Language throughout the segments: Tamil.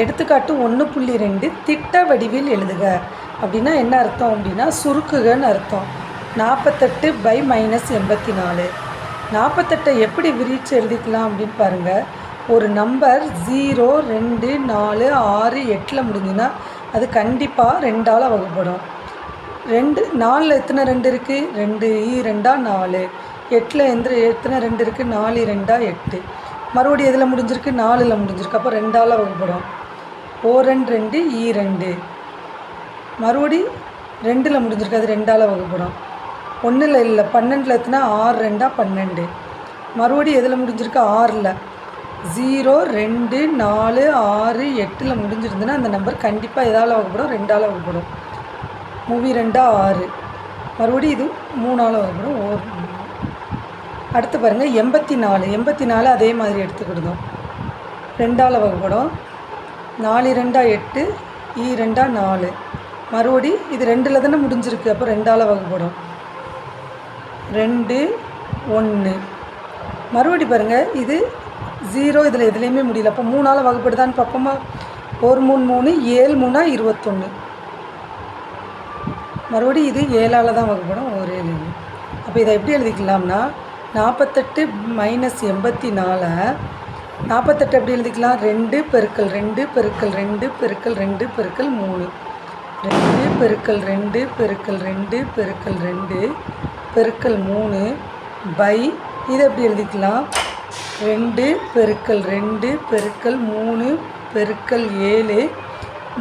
எடுத்துக்காட்டு ஒன்று புள்ளி ரெண்டு திட்ட வடிவில் எழுதுக. அப்படின்னா என்ன அர்த்தம்? அப்படின்னா சுருக்குகன்னு அர்த்தம். நாற்பத்தெட்டு பை மைனஸ் எண்பத்தி நாலு நாற்பத்தெட்டை எப்படி விரித்து எழுதிக்கலாம் அப்படின்னு பாருங்கள் ஒரு நம்பர் ஜீரோ ரெண்டு நாலு ஆறு எட்டில் முடிஞ்சுன்னா அது கண்டிப்பாக ரெண்டால் வகுப்படும் ரெண்டு நாலில் எத்தனை ரெண்டு இருக்குது ரெண்டு ஈ ரெண்டா நாலு. எட்டில் எந்த எத்தனை ரெண்டு இருக்குது நாலு ரெண்டா எட்டு. மறுபடியும் எதில் முடிஞ்சிருக்கு? நாலில் முடிஞ்சிருக்கு. அப்போ ரெண்டால் வகுப்படும் ஓ ரெண்டு ரெண்டு ஈ ரெண்டு. மறுபடி ரெண்டில் முடிஞ்சிருக்கு. அது ரெண்டால் வகுப்படும் ஒன்றில் இல்லை. பன்னெண்டில் எத்தனை ஆறு ரெண்டா பன்னெண்டு. மறுபடி எதில் முடிஞ்சிருக்கு? ஆறில். ஜீரோ ரெண்டு நாலு ஆறு எட்டில் முடிஞ்சிருந்துன்னா அந்த நம்பர் கண்டிப்பாக எதால் வகுப்படும் ரெண்டால் வகுப்படும் மூவி ரெண்டா ஆறு. மறுபடி இது மூணால் வகுப்படும் ஓர் அடுத்து பாருங்கள் எண்பத்தி நாலு. எண்பத்தி நாலு அதே மாதிரி எடுத்துக்கிடுதோம். ரெண்டால் வகுப்படும் நாலு ரெண்டா எட்டு ஈ ரெண்டா நாலு. மறுபடி இது ரெண்டில் தானே முடிஞ்சிருக்கு அப்போ ரெண்டால் வகுப்படும் ரெண்டு ஒன்று மறுபடி பாருங்கள் இது ஜீரோ இதில் எதுலேயுமே முடியல. அப்போ மூணால் வகுப்படுதான்னு பார்ப்போமா? ஒரு மூணு மூணு ஏழு மூணா இருபத்தொன்று மறுபடியும் இது ஏழால் தான் வகுப்படும் ஒரு ஏழு ஏழு. அப்போ இதை எப்படி எழுதிக்கலாம்னா நாற்பத்தெட்டு மைனஸ் எண்பத்தி நாலை நாற்பத்தெட்டு எப்படி எழுதிக்கலாம் ரெண்டு பெருக்கல் ரெண்டு பெருக்கல் ரெண்டு பெருக்கல் ரெண்டு பெருக்கல் மூணு ரெண்டு பெருக்கல் ரெண்டு பெருக்கல் ரெண்டு பெருக்கல் ரெண்டு பெருக்கல் மூணு பை இதை எப்படி எழுதிக்கலாம் ரெண்டு பெருக்கல் ரெண்டு பெருக்கல் மூணு பெருக்கல் ஏழு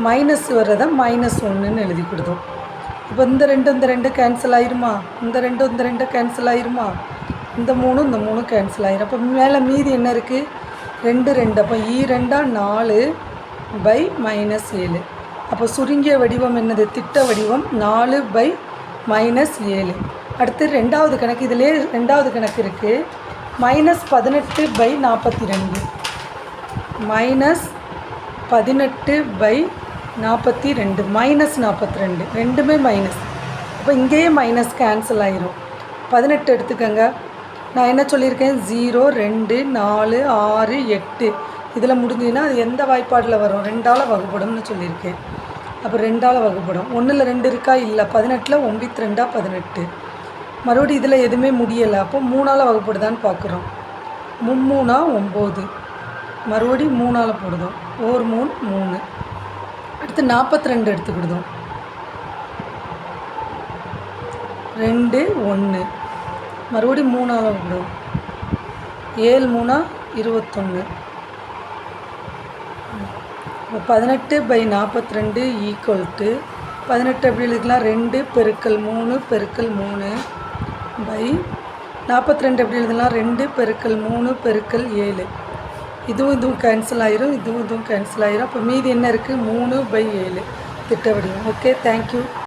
மைனஸ் வர்றதை மைனஸ் ஒன்றுன்னு எழுதி கொடுத்தோம் இப்போ இந்த ரெண்டு இந்த ரெண்டு கேன்சல் ஆயிருமா இந்த ரெண்டு இந்த ரெண்டு கேன்சல் ஆயிருமா இந்த மூணு இந்த மூணு கேன்சல் ஆயிரும் அப்போ மேலே மீதி என்ன இருக்குது ரெண்டு ரெண்டு. அப்போ ஈ e ரெண்டாக நாலு பை மைனஸ் ஏழு. அப்போ சுருங்கிய வடிவம் என்னது? திட்ட வடிவம் நாலு பை மைனஸ் ஏழு. அடுத்து ரெண்டாவது கணக்கு. இதிலே ரெண்டாவது கணக்கு இருக்குது மைனஸ் பதினெட்டு பை நாற்பத்தி ரெண்டு மைனஸ் பதினெட்டு பை நாற்பத்தி ரெண்டு மைனஸ் நாற்பத்தி ரெண்டு ரெண்டுமே மைனஸ் அப்போ இங்கேயே மைனஸ் கேன்சல் ஆயிரும். பதினெட்டு எடுத்துக்கோங்க. நான் என்ன சொல்லியிருக்கேன்? ஜீரோ ரெண்டு நாலு ஆறு எட்டு. இதில் முடிஞ்சதுன்னா அது எந்த வாய்ப்பாடில் வரும்? ரெண்டால் வகுப்படும்னு சொல்லியிருக்கேன். அப்போ ரெண்டால் வகுப்படும் ஒன்றில் ரெண்டு இருக்கா? இல்லை. பதினெட்டில் ஒம்பத்தி ரெண்டா பதினெட்டு. மறுபடியும் இதில் எதுவுமே முடியலை. அப்போ மூணால் வகுப்படுதான்னு பார்க்குறோம். மும்மூணா ஒம்பது. மறுபடியும் மூணால் போடுதோம். ஓர் மூணு மூணு. அடுத்து நாற்பத்தி ரெண்டு எடுத்துக்கிடுதோம். ரெண்டு ஒன்று. மறுபடியும் மூணால் விடும் ஏழு மூணா இருபத்தொன்று பதினெட்டு பை நாற்பத்தி ரெண்டு ஈக்குவல் டு பதினெட்டு எப்படி எழுதிக்கலாம்? ரெண்டு பெருக்கல் மூணு பெருக்கல் மூணு பை நாற்பத்தி ரெண்டு எப்படி எழுதலாம்? ரெண்டு பெருக்கல் மூணு பெருக்கல் ஏழு. இதுவும் இதுவும் கேன்சல் ஆயிரும். இதுவும் இதுவும் கேன்சல் ஆயிரும். அப்போ மீதி என்ன இருக்குது மூணு பை ஏழு. திட்ட வடிவம் ஓகே தேங்க்யூ